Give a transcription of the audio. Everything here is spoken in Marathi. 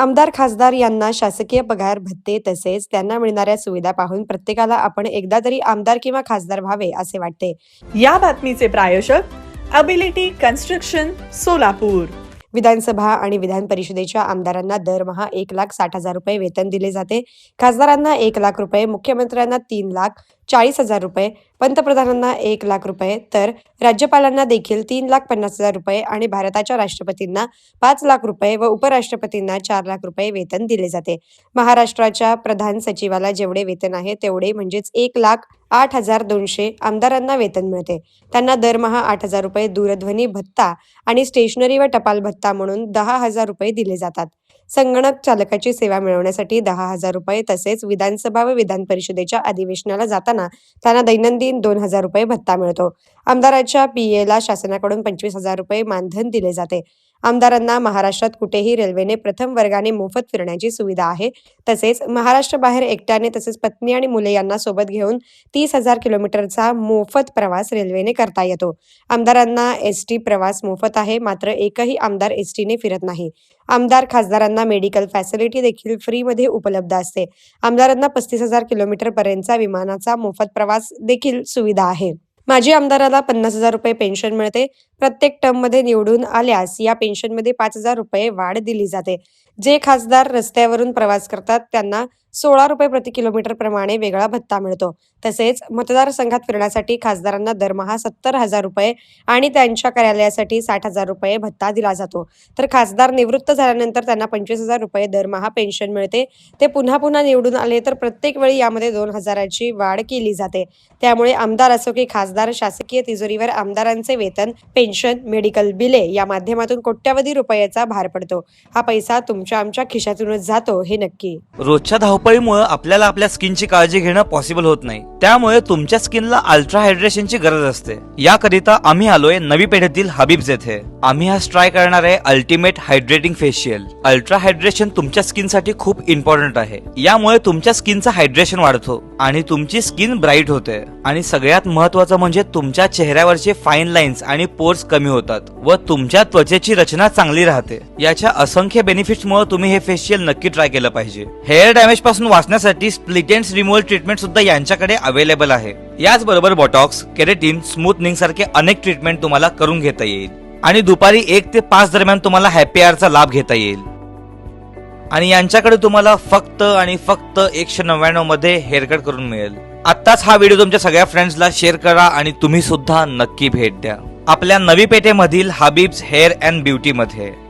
आमदार खासदार यांना शासकीय पगार भत्ते तसेच त्यांना मिळणाऱ्या सुविधा पाहून प्रत्येकाला आपण एकदा तरी आमदार किंवा खासदार व्हावे असे वाटते. या बातमीचे प्रायोजक अबिलिटी कन्स्ट्रक्शन सोलापूर. विधानसभा आणि विधान परिषदेच्या आमदारांना दरमहा एक लाख साठ हजार रुपये वेतन दिले जाते. खासदारांना एक लाख रुपये मुख्यमंत्र्यांना तीन लाख चाळीस हजार रुपये पंतप्रधानांना एक लाख रुपये तर राज्यपालांना देखील तीन लाख पन्नास हजार रुपये आणि भारताच्या राष्ट्रपतींना पाच लाख रुपये व उपराष्ट्रपतींना चार लाख रुपये वेतन दिले जाते. महाराष्ट्राच्या प्रधान सचिवाला जेवढे वेतन आहे तेवढे म्हणजेच एक लाख आठ हजार दोनशे आमदारांना वेतन मिळते. त्यांना दरमहा आठ हजार रुपये दूरध्वनी भत्ता आणि स्टेशनरी व टपाल भत्ता म्हणून दहा हजार रुपये दिले जातात. संगणक चालकाची सेवा मिळवण्यासाठी दहा हजार रुपये तसेच विधानसभा व विधान परिषदेच्या अधिवेशनाला जाताना त्यांना दैनंदिन दोन हजार रुपये भत्ता मिळतो. आमदाराच्या पीएला शासनाकडून पंचवीस हजार रुपये मानधन दिले जाते. आमदारांना महाराष्ट्रात कुठेही रेल्वेने प्रथम वर्गाने मोफत फिरण्याची सुविधा आहे. तसेच महाराष्ट्र बाहेर एकट्याने तसेच पत्नी आणि मुले यांना सोबत घेऊन तीस हजार किलोमीटरचा मोफत प्रवास रेल्वेने करता येतो. आमदारांना एस टी प्रवास मोफत आहे मात्र एकही आमदार एस टीने फिरत नाही. आमदार खासदारांना मेडिकल फॅसिलिटी देखील फ्रीमध्ये उपलब्ध असते. आमदारांना पस्तीस हजार किलोमीटर पर्यंतचा विमानाचा मोफत प्रवास देखील सुविधा आहे. माजी आमदाराला पन्नास हजार रुपये पेन्शन मिळते. प्रत्येक टर्ममध्ये निवडून आल्यास या पेन्शनमध्ये पाच हजार रुपये वाढ दिली जाते. जे खासदार रस्त्यावरून प्रवास करतात त्यांना सोळा रुपये प्रति किलोमीटर प्रमाणे वेगळा भत्ता मिळतो. तसेच मतदारसंघात फिरण्यासाठी खासदारांना दरमहा सत्तर हजार रुपये आणि त्यांच्या कार्यालयासाठी साठ हजार रुपये भत्ता दिला जातो. तर खासदार निवृत्त झाल्यानंतर त्यांना पंचवीस हजार रुपये दरमहा पेन्शन मिळते. ते पुन्हा पुन्हा निवडून आले तर प्रत्येक वेळी यामध्ये दोन हजाराची वाढ केली जाते. त्यामुळे आमदार असो की खासदार शासकीय तिजोरीवर आमदारांचे वेतन पेन्शन मेडिकल बिले या माध्यमातून कोट्यवधी रुपयाचा भार पडतो. हा पैसा तुमच्या आमच्या खिशातूनच जातो हे नक्की. रोजच्या धावपळीमुळे आपल्याला आपल्या स्किनची काळजी घेणं पॉसिबल होत नाही. त्यामुळे तुमच्या स्किनला अल्ट्रा हायड्रेशनची गरज असते. याकरिता आम्ही आलोय नवी पेढीतील हबीब्स येथे. आम्ही आज ट्राय करणार आहे ultimate hydrating facial ultra hydration तुमच्या स्किनसाठी खूप इम्पॉर्टंट आहे. यामुळे तुमच्या स्किनचं हायड्रेशन वाढतो आणि तुमची स्किन ब्राईट होते. आणि सगळ्यात महत्वाचं म्हणजे तुमच्या चेहऱ्यावरचे फाईन लाईन्स आणि पोर्स कमी होतात व तुमच्या त्वचेची रचना चांगली राहते. याच्या असंख्य बेनिफिट्स मुळे तुम्ही हे फेशियल नक्की ट्राय केलं पाहिजे. हेअर डॅमेजपासून वाचण्यासाठी स्प्लिटेन्स रिमूव्हल ट्रीटमेंट सुद्धा यांच्याकडे अवेलेबल आहे. याचबरोबर बॉटॉक्स केरेटिन स्मूथनिंग सारखे अनेक ट्रीटमेंट तुम्हाला करून घेता येईल. आणि दुपारी एक ते पाच दरम्यान तुम्हाला हॅपी आरचा लाभ घेता येईल. आणि यांच्याकडे तुम्हाला फक्त आणि फक्त एकशे नव्याण्णवमध्ये हेअरकट करून मिळेल. आत्ताच हा व्हिडिओ तुमच्या सगळ्या फ्रेंड्सला शेअर करा आणि तुम्ही सुद्धा नक्की भेट द्या. आपल्या नवी पेठेमधील हबीब्स हेअर अँड ब्युटी मध्ये.